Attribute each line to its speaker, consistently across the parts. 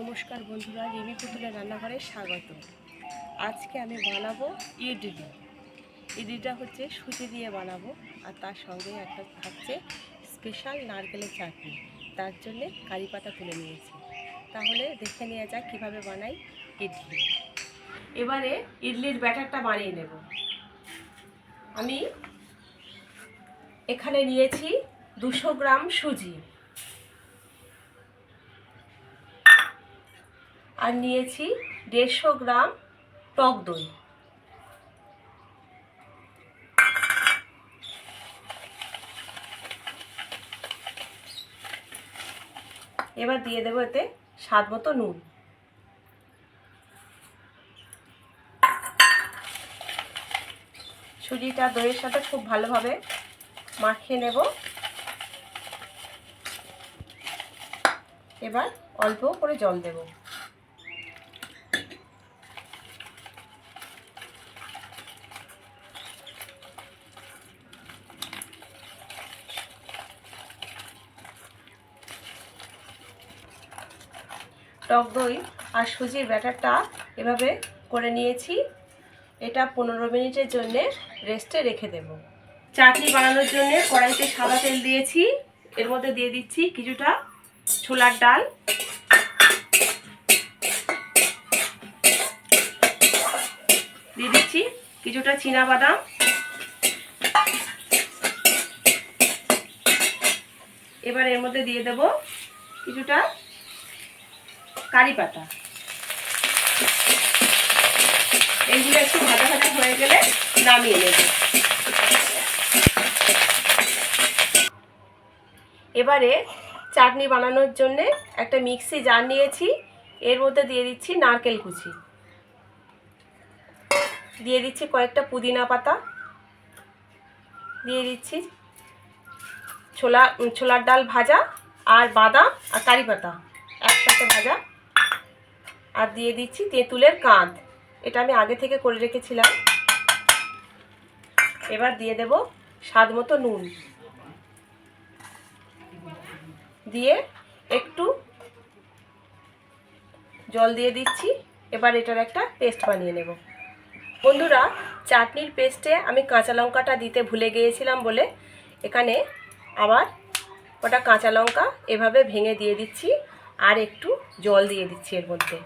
Speaker 1: নমস্কার বন্ধুরা, রিমি পুতুলের রান্নাঘরে স্বাগত। আজকে আমি বানাবো ইডলি। ইডলিটা হচ্ছে সুজি দিয়ে বানাবো, আর তার সঙ্গে একটা থাকছে স্পেশাল নারকেলের চাটনি। তার জন্যে কারি পাতা তুলে নিয়েছি। তাহলে দেখে নেওয়া যাক কীভাবে বানাই ইডলি। এবারে ইডলির ব্যাটারটা বানিয়ে নেব। আমি এখানে নিয়েছি দুশো গ্রাম সুজি। আর নিয়েছি দেড়শো গ্রাম টক দই। এবার দিয়ে দেবো এতে স্বাদ মতো নুন। সুজিটা দইয়ের সাথে খুব ভালোভাবে মাখিয়ে নেব। এবার অল্প করে জল দেবো। টক দই আর সুজির ব্যাটারটা এভাবে করে নিয়েছি। এটা পনেরো মিনিটের জন্য রেস্টে রেখে দেব। চাটনি বানানোর জন্য কড়াইতে সাদা তেল দিয়েছি। এর মধ্যে দিয়ে দিচ্ছি কিছুটা ছোলার ডাল। দিয়ে দিচ্ছি কিছুটা চীনা বাদাম এবার এর মধ্যে দিয়ে দেব কিছুটা কারি পাতা। এইগুলো একটু ভাজা ভাজা হয়ে গেলে নামিয়ে নেব। এবারে চাটনি বানানোর জন্যে একটা মিক্সি জার নিয়েছি, এর মধ্যে দিয়ে দিচ্ছি নারকেল কুচি। দিয়ে দিচ্ছি কয়েকটা পুদিনা পাতা। দিয়ে দিচ্ছি ছোলা ছোলার ডাল ভাজা আর বাদাম আর কারি পাতা। একসাথে ভাজা। আর দিয়ে দিচ্ছি তেঁতুলের কাঁধ। এটা আমি আগে থেকে করে রেখেছিলাম। এবার দিয়ে দেব স্বাদ মতো নুন। দিয়ে একটু জল দিয়ে দিচ্ছি। এবার এটার একটা পেস্ট বানিয়ে নেব। বন্ধুরা, চাটনির পেস্টে আমি কাঁচা লঙ্কাটা দিতে ভুলে গিয়েছিলাম বলে এখানে আবার ওটা কাঁচা লঙ্কা এভাবে ভেঙে দিয়ে দিচ্ছি। আর একটু জল দিয়ে দিচ্ছি এর মধ্যে।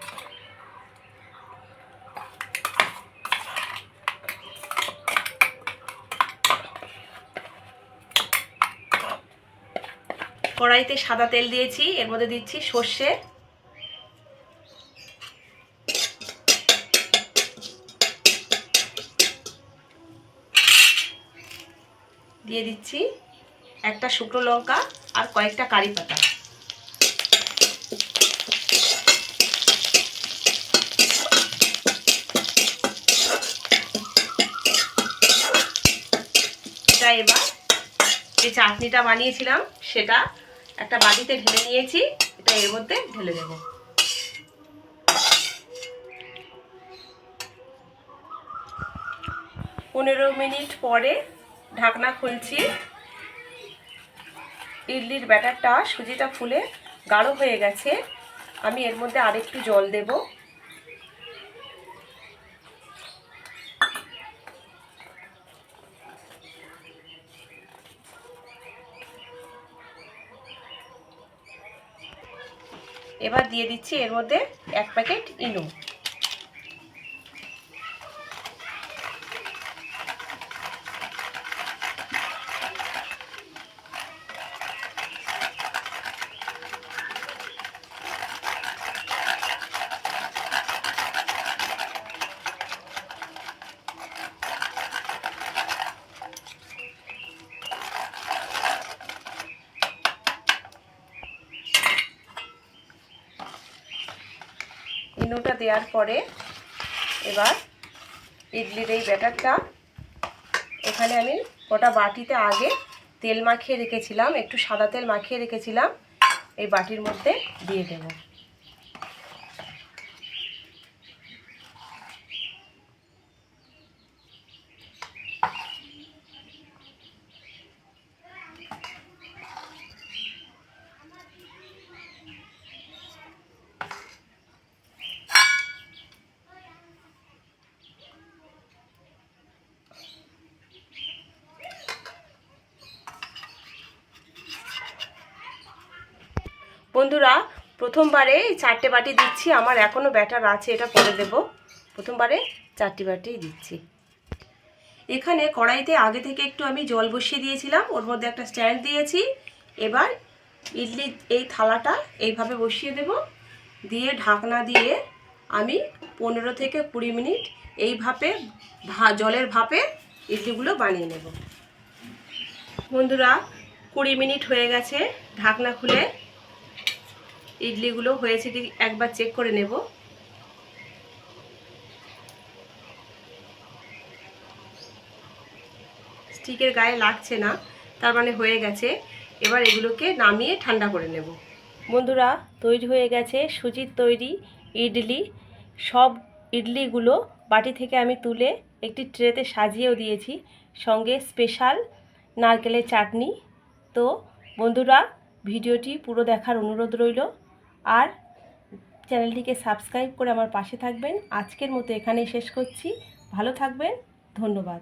Speaker 1: কড়াইতে সাদা তেল দিয়েছি, এর মধ্যে দিচ্ছি সর্ষে। দিয়ে দিচ্ছি একটা শুকনো লঙ্কা আর কয়েকটা কারি পাতা। এটা এবার যে চাটনিটা বানিয়েছিলাম, সেটা একটা বাটিতে ঢেলে নিয়েছি, এটা এর মধ্যে ঢেলে দেব। পনেরো মিনিট পরে ঢাকনা খুলছি। ইডলির ব্যাটারটা সুজিটা ফুলে গাঢ় হয়ে গেছে। আমি এর মধ্যে আরেকটু জল দেব। এবার দিয়ে দিচ্ছি এর মধ্যে এক প্যাকেট ইনো ইনোটা দেওয়ার পরে এবার ইডলির এই ব্যাটারটা, এখানে আমি গোটা বাটিতে আগে তেল মাখিয়ে রেখেছিলাম, একটু সাদা তেল মাখিয়ে রেখেছিলাম, এই বাটির মধ্যে দিয়ে দেব। বন্ধুরা, প্রথমবারে চারটে বাটি দিচ্ছি, আমার এখনও ব্যাটার আছে, এটা করে দেব। প্রথমবারে চারটি বাটিই দিচ্ছি। এখানে কড়াইতে আগে থেকে একটু আমি জল বসিয়ে দিয়েছিলাম, ওর মধ্যে একটা স্ট্যান্ড দিয়েছি। এবার ইডলি, এই থালাটা এইভাবে বসিয়ে দেব। দিয়ে ঢাকনা দিয়ে আমি পনেরো থেকে কুড়ি মিনিট এই ভাপে, ভা, জলের ভাপে ইডলিগুলো বানিয়ে নেব। বন্ধুরা, কুড়ি মিনিট হয়ে গেছে ঢাকনা খুলে। ইডলিগুলো হয়েছে কি একবার চেক করে নেব। স্টিকের গায়ে লাগছে না, তার মানে হয়ে গেছে। এবার এগুলোকে নামিয়ে ঠান্ডা করে নেব। বন্ধুরা, তৈরি হয়ে গেছে সুজির তৈরি ইডলি। সব ইডলিগুলো বাটি থেকে আমি তুলে একটি ট্রেতে সাজিয়েও দিয়েছি। সঙ্গে স্পেশাল নারকেলের চাটনি। তো বন্ধুরা, ভিডিওটি পুরো দেখার অনুরোধ রইল। আর চ্যানেলটিকে সাবস্ক্রাইব করে আমার পাশে থাকবেন। আজকের মতো এখানেই শেষ করছি। ভালো থাকবেন। ধন্যবাদ।